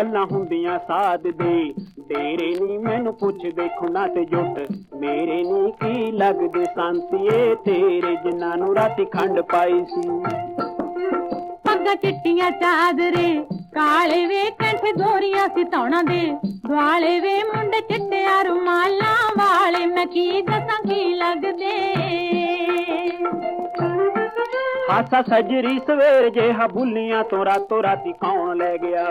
ਗੱਲਾਂ ਹੁੰਦੀਆਂ ਸਾਧ ਦੇ। ਤੇਰੇ ਨਹੀਂ ਮੈਨੂੰ ਪੁੱਛਦੇ ਖੁਨਾ ਤੇ ਜੁੱਟ। ਮੇਰੇ ਨਹੀਂ ਕੀ ਲੱਗਦੇ ਸੰਤੀਏ ਤੇਰੇ ਜਿਨ੍ਹਾਂ ਨੂੰ ਰਾਤੀ ਖੰਡ ਪਾਈ ਸੀ। ਪੱਗਾਂ ਚਿੱਟੀਆਂ ਚਾਦਰੇ, ਕਾਲੇ ਵੇ ਕੰਠ ਗੋਰੀਆਂ ਸਿਤਾਉਣਾ ਦੇ। ਦੁਆਲੇ ਵੇ ਮੁੰਡੇ ਚਿੱਟਿਆਂ ਰੁਮਾਲਾਂ ਵਾਲੇ। ਮੈਂ ਕੀ ਦੱਸਾਂ ਕੀ ਲੱਗਦੇ? ਹਾਸਾ ਸਜਰੀ ਸਵੇਰ ਜਿਹਾ ਬੁੱਲੀਆਂ ਤੋਂ ਰਾਤੋਂ ਰਾਤੀ ਕੌਣ ਲੈ ਗਿਆ।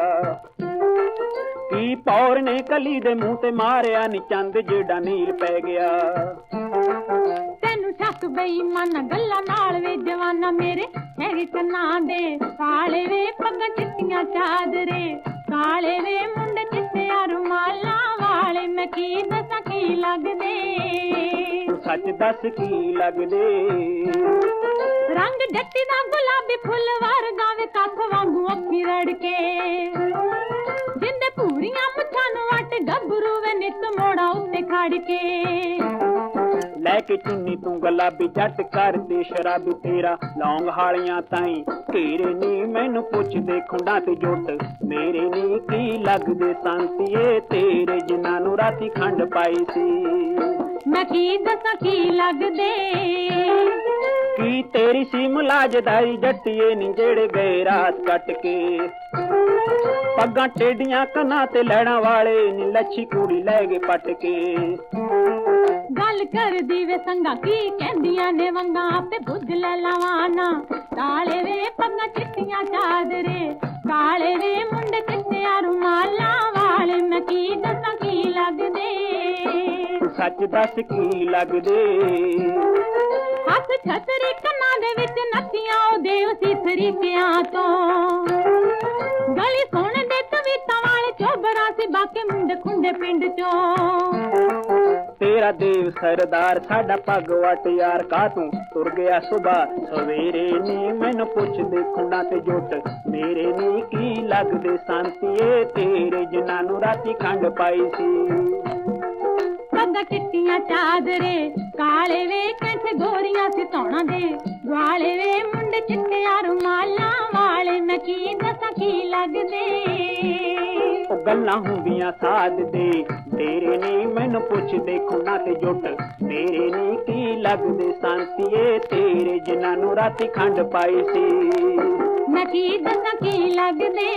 ਕੀ ਪੌਰ ਨੇ ਕਲੀ ਦੇ ਮੂੰਹ ਤੇ ਮਾਰਿਆ ਨੀ ਚੰਦ ਜਿਹੜਾ ਨੀਲ ਪੈ ਗਿਆ। ਤੈਨੂੰ ਸ਼ੱਕ ਬੇਈਮਾਨ ਗੱਲਾਂ ਨਾਲ ਵੇ ਜਵਾਨਾ ਮੇਰੇ ਹੈਗੇ ਕੰਨਾਂ ਦੇ ਕਾਲੇ ਵੇ ਪੱਗਾਂ ਚਿੱਟੀਆਂ ਚਾਦਰੇ ਕਾਲੇ ਵੇ ਮੁੰਡੇ ਚਿੱਟਿਆਂ ਰੁਮਾਲਾਂ ਵਾਲੇ ਮੈਂ ਕੀ ਦੱਸਾਂ ਕੀ ਲੱਗਦੇ? ਸੱਚ ਦੱਸ ਕੀ ਲੱਗਦੇ? ਰੰਗ ਜੱਟੀ ਦਾ ਗੁਲਾਬੀ ਫੁੱਲ ਵਰਗਾ ਵੇ ਕੱਖ ਵਾਂਗੂ ਅੱਖੀ ਰੜਕੇ ਜਿੰਦੇ ਪੂਰੀਆਂ ਮੁੱਛਾਂ ਨੂੰ ਵੱਟ ਗੱਭਰੂ ਵੇ ਨਿੱਤ ਮੋੜਾ ਉੱਤੇ ਖੜ ਕੇ। ਲੈ ਕੇ ਚੁੰਨੀ ਤੂੰ ਗੁਲਾਬੀ ਜੱਟ ਕਰਦੇ ਸ਼ਰਾਬੀ ਤੇਰਾ ਲੌਂਗ ਹਾਲੀਆਂ ਤਾਈ। ਘੇਰੇ ਨੀ ਮੈਨੂੰ ਪੁੱਛਦੇ ਖੁੰਡਾਂ ਤੇ ਜੁੱਟ। ਮੇਰੇ ਨੀ ਕੀ ਲੱਗਦੇ ਸੰਤੀਏ ਤੇਰੇ ਜਿਨ੍ਹਾਂ ਨੂੰ ਰਾਤੀ ਖੰਡ ਪਾਈ ਸੀ। ਮੈਂ ਕੀ ਦੱਸਾਂ ਕੀ ਲੱਗਦੇ? ਕੀ ਤੇਰੀ ਸੀ ਮੁਲਾਜਦਾਈ ਜੱਟੀਏ ਨੀ ਜਿਹੜੇ ਗਏ ਰਾਤ ਕੱਟ ਕੇ। ਪੱਗਾਂ ਟੇਡੀਆਂ ਕੰਨਾਂ ਤੇ ਲੈਣਾ ਵਾਲੇ ਨੀ ਲੱਛੀ ਕੁੜੀ ਲੈ ਗਏ ਪੱਟ ਕੇ। ਗੱਲ ਕਰਦੀ ਵੇ ਸੰਗਾ ਕੀ ਕਹਿੰਦੀਆਂ ਨੇ ਵੰਗਾ ਆਪੇ ਬੁੱਝ ਲੈ ਲਵਾਨਾ ਕਾਲੇ ਵੇ ਪੱਗਾਂ ਚਿੱਟੀਆਂ ਚਾਦਰੇ ਕਾਲੇ ਵੇ ਮੁੰਡੇ ਚਿੱਟਿਆਂ ਰੁਮਾਲਾਂ ਵਾਲੇ। ਮੈਂ ਕੀ ਦੱਸਾਂ ਕੀ ਲੱਗਦੇ? ਸੱਚ ਦੱਸ ਕੀ ਲੱਗਦੇ? ਹੱਥ ਛਤਰੀ ਕੰਨਾਂ ਦੇ ਵਿੱਚ ਨੱਤੀਆਂ ਉਹ ਦੇਵ ਸੀ ਤਰੀਕਿਆਂ ਤੋਂ। ਗਲੀ ਸੁਣ ਤਵੀਤਾਂ ਵਾਲੇ ਚੋਬਰਾ ਸੀ ਬਾਕੀ ਮੁੰਡੇ ਖੁੰਡੇ ਪਿੰਡ ਚੋਂ। ਤੇਰਾ ਦੇਵ ਸਰਦਾਰ, ਸਾਡਾ ਪੱਗ ਵਟ ਯਾਰ ਕਾ ਤੂੰ ਤੁਰ ਗਿਆ ਸੁਬਾ? ਸਵੇਰੇ ਨੀ ਮੈਨੂੰ ਪੁੱਛਦੇ ਖੁੰਡਾਂ ਤੇ ਜੁੱਟ। ਮੇਰੇ ਨੀ ਕੀ ਲੱਗਦੇ ਸੰਤੀਏ? ਤੇਰੇ ਜਿਨ੍ਹਾਂ ਨੂੰ ਰਾਤੀ ਖੰਡ ਪਾਈ ਸੀ। ਪੱਗਾਂ ਚਿੱਟੀਆਂ ਚਾਦਰੇ ਕਾਲੇ ਵੇ ਕੰਠ ਗੋਰੀਆਂ ਸਿਤਾਉਣਾ ਦੇ। ਵਾਲੇ ਵੇ ਮੁੰਡੇ ਚਿੱਟਿਆਂ ਰੁਮਾਲਾਂ ਵਾਲੇ ਮੈਂ ਕੀ ਦੱਸਾਂ ਕੀ ਲੱਗਦੇ? ਗੱਲਾਂ ਹੁੰਦੀਆਂ ਸਾਧ ਦੇ ਤੇਰੇ ਨੀ ਮੈਨੂੰ ਪੁੱਛਦੇ ਖੁੰਡਾਂ ਤੇ ਜੁੱਟ। ਮੇਰੇ ਨੀ ਕੀ ਲੱਗਦੇ ਸੰਤੀਏ ਤੇਰੇ ਜਿਨ੍ਹਾਂ ਨੂੰ ਰਾਤੀ ਖੰਡ ਪਾਈ ਸੀ। ਮੈਂ ਕੀ ਦੱਸਾਂ ਕੀ ਲੱਗਦੇ?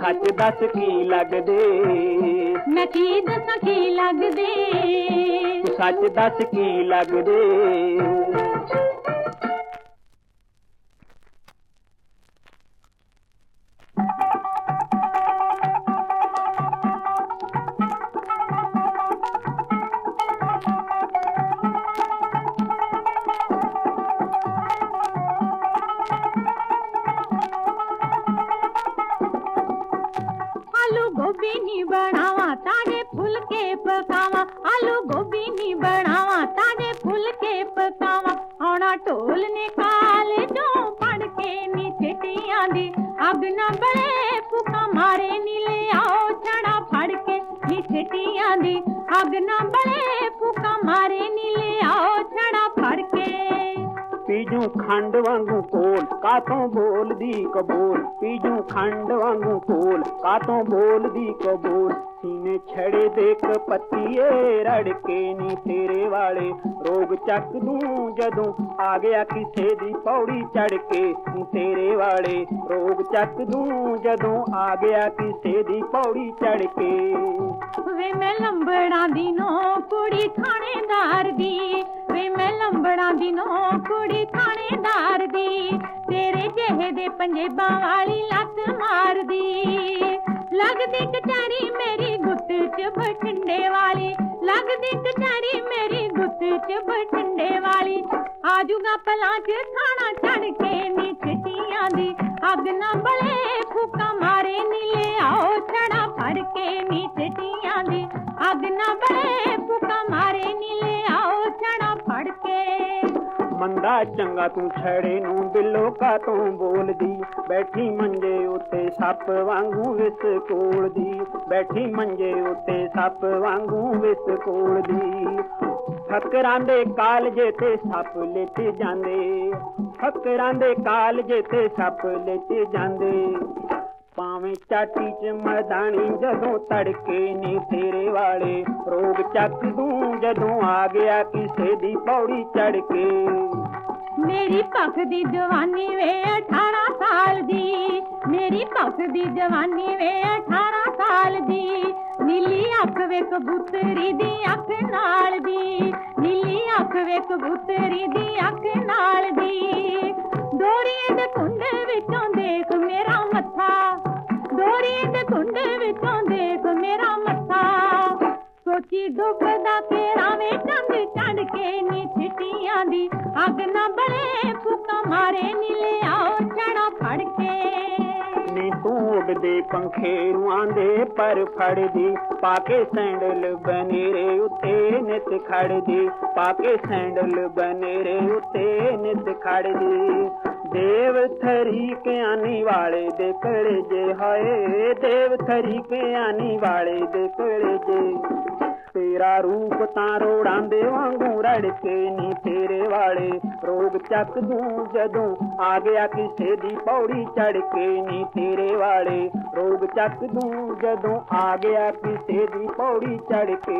ਸੱਚ ਦੱਸ ਕੀ ਲੱਗਦੇ? ਮੈਂ ਕੀ ਦੱਸਾਂ ਕੀ ਲੱਗਦੇ? ਸੱਚ ਦੱਸ ਕੀ ਲੱਗਦੇ? ਆਲੂ ਗੋਭੀ ਨੀ ਬਣਾਵਾ ਤਾਗੇ ਫੁਲਕੇ ਪਕਾਵਾ ਆਲੂ ਗੋਭੀ ਨੀ ਬਣਾਵਾ ਤਾਗੇ ਫੁਲਕੇ ਪਕਾਵਾ ਆਉਣਾ ਢੋਲ ਨੇ ਕਾਲੇ ਚੋਂ ਪੜ ਕੇ ਨੀ ਛੇਟੀਆਂ ਦੀ ਅੱਗ ਨਾ ਬਲੇ ਫੁਕਾ ਮਾਰੇ ਨੀ ਲਿਆਓ ਛੜਾ ਫੜ ਕੇ ਨੀ ਛੇਟੀਆਂ ਦੀ ਅੱਗ ਨਾ ਬਲੇ ਫੁਕਾ ਮਾਰੇ ਨੀ ਪੀਜੂ ਖੰਡ ਵਾਂਗੂ ਕੋਲ ਕਾਤੋਂ ਬੋਲਦੀ ਕਬੂਲ? ਪੀਜੂ ਖੰਡ ਵਾਂਗੂ ਕੋਲ ਕਾਤੋਂ ਬੋਲਦੀ ਕਬੂਲ? ਸੀਨੇ ਛੜੇ ਦੇਖ ਪੱਤੀਏ ਰੜ ਕੇ ਨੀ ਤੇਰੇ ਵਾਲੇ। ਰੋਗ ਚੱਕ ਦੂੰ ਜਦੋਂ ਆ ਗਿਆ ਕਿਸੇ ਦੀ ਪੌੜੀ ਚੜ ਕੇ ਤੇਰੇ ਵਾਲੇ। ਰੋਗ ਚੱਕ ਦੂੰ ਜਦੋਂ ਆ ਗਿਆ ਕਿਸੇ ਦੀ ਪੌੜੀ ਚੜ ਕੇ ਵੇ ਮੈਂ ਲੰਬੜਾਂ ਦੀ ਨੋ ਕੁੜੀ ਥਾਣੇਦਾਰ ਦੀ। ਲੰਬੜਾਂ ਦੀ ਕੁੜੀ ਥਾਣੇਦਾਰ ਦੀ, ਤੇਰੇ ਜਿਹੇ ਦੇ ਪੰਜੇਬਾਂ ਵਾਲੀ ਲੱਤ ਮਾਰਦੀ। ਲੱਗਦੀ ਕਚਾਰੀ ਮੇਰੀ ਗੁੱਤ 'ਚ ਬਠਿੰਡੇ ਵਾਲੀ, ਲੱਗਦੀ ਕਚਾਰੀ ਮੇਰੀ ਗੁੱਤ 'ਚ ਬਠਿੰਡੇ ਵਾਲੀ। ਆਜੂਗਾ ਪਲਾਂ 'ਚ ਥਾਣਾ ਚੜ ਕੇ ਨੀ ਦੀ, ਅੱਗ ਨਾ ਬਲੇ ਫੂਕਾ ਮਾਰੇ ਨੀ ਲਿਆਓ ਛੜਾ ਫੜ ਕੇ ਨੀ ਮੰਦਾ ਚੰਗਾ ਤੂੰ ਛੜੇ ਨੂੰ ਦਿਲੋਂ ਕਾ ਤੋਂ ਬੋਲਦੀ। ਬੈਠੀ ਮੰਜੇ ਉੱਤੇ ਸੱਪ ਵਾਂਗੂ ਵਿਸ ਕੋਲਦੀ। ਬੈਠੀ ਮੰਜੇ ਉੱਤੇ ਸੱਪ ਵਾਂਗੂ ਵਿਸ ਕੋਲਦੀ। ਫਕਰਾਂ ਦੇ ਕਾਲਜੇ ਤੇ ਸੱਪ ਲਿਟ ਜਾਂਦੇ। ਫਕਰਾਂ ਦੇ ਕਾਲਜੇ ਤੇ ਸੱਪ ਲਿਟ ਜਾਂਦੇ। ਪਾਵੇਂ ਚਾਟੀ ਚ ਮਰਦਾਨੀ ਜਦੋਂ ਤੜਕੇ ਨੀ ਤੇਰੇ ਵਾਲੇ। ਰੋਗ ਚੱਕ ਦੂੰ ਜਦੋਂ ਆ ਗਿਆ ਕਿਸੇ ਦੀ ਪੌੜੀ ਚੜ ਕੇ। ਮੇਰੀ ਭਖ ਦੀ ਜਵਾਨੀ ਵੇ 18 ਸਾਲ ਦੀ, ਮੇਰੀ ਭਖ ਦੀ ਜਵਾਨੀ ਵੇ 18 ਸਾਲ ਦੀ, ਨੀਲੀ ਅੱਖ ਵੇ ਕਬੂਤਰੀ ਦੀ ਅੱਖ ਨਾਲ ਦੀ, ਨੀਲੀ ਅੱਖ ਵੇ ਕਬੂਤਰੀ ਦੀ ਅੱਖ ਨਾਲ ਦੀ। ਡੋਰੀਏ ਦੇ ਕੁੰਡ ਵਿੱਚੋਂ ਦੇਖ ਮੇਰਾ ਮੱਥਾ, ਡੋਰੀਏ ਦੇ ਕੁੰਡ ਵਿੱਚੋਂ ਦੇਖ ਮੇਰਾ ਮੱਥਾ। ਸੋਚੀ ਦੁਖਦਾ ਤੇਰਾ ਵੇ ਚੰਦ ਚੜ ਕੇ ਨੀ ਛਿੱਟੀਆਂ ਦੀ ਅੱਗ ਨਾ ਬਲੇ ਫੁਕਾ ਮਾਰੇ ਨੀ ਲਿਆਓ ਛੜਾ ਫੜ ਕੇ। ਨੀ ਤੂੰ ਉੱਡਦੇ ਪੰਖੇ ਰੂਆਂ ਪਰ ਫੜਦੀ, ਪਾ ਕੇ ਸੈਂਡਲ ਬਨੇਰੇ ਉੱਤੇ ਨਿਤ ਖੜਦੀ, ਪਾ ਕੇ ਸੈਂਡਲ ਬਨੇਰੇ ਉੱਤੇ ਨਿਤ ਖੜਦੀ। ਦੇਵ ਥਰੀ ਕਿਆਨੀ ਵਾਲੇ ਦੇ ਕਲੇਜੇ ਹਾਏ, ਦੇਵ ਥਰੀ ਕਿਆਨੀ ਵਾਲੇ ਦੇ ਕਲੇਜੇ ਤੇਰਾ ਰੂਪ ਤਾਂ ਰੋੜਾਂ ਦੇ ਵਾਂਗੂ ਰੜ ਕੇ ਨੀ ਤੇਰੇ ਵਾਲੇ। ਰੋਗ ਚੱਕ ਦੂੰ ਜਦੋਂ ਆ ਗਿਆ ਕਿਸੇ ਦੀ ਪੌੜੀ ਚੜ ਕੇ ਨੀ ਤੇਰੇ ਵਾਲੇ। ਰੋਗ ਚੱਕ ਦੂੰ ਜਦੋਂ ਆ ਗਿਆ ਕਿਸੇ ਦੀ ਪੌੜੀ ਚੜ ਕੇ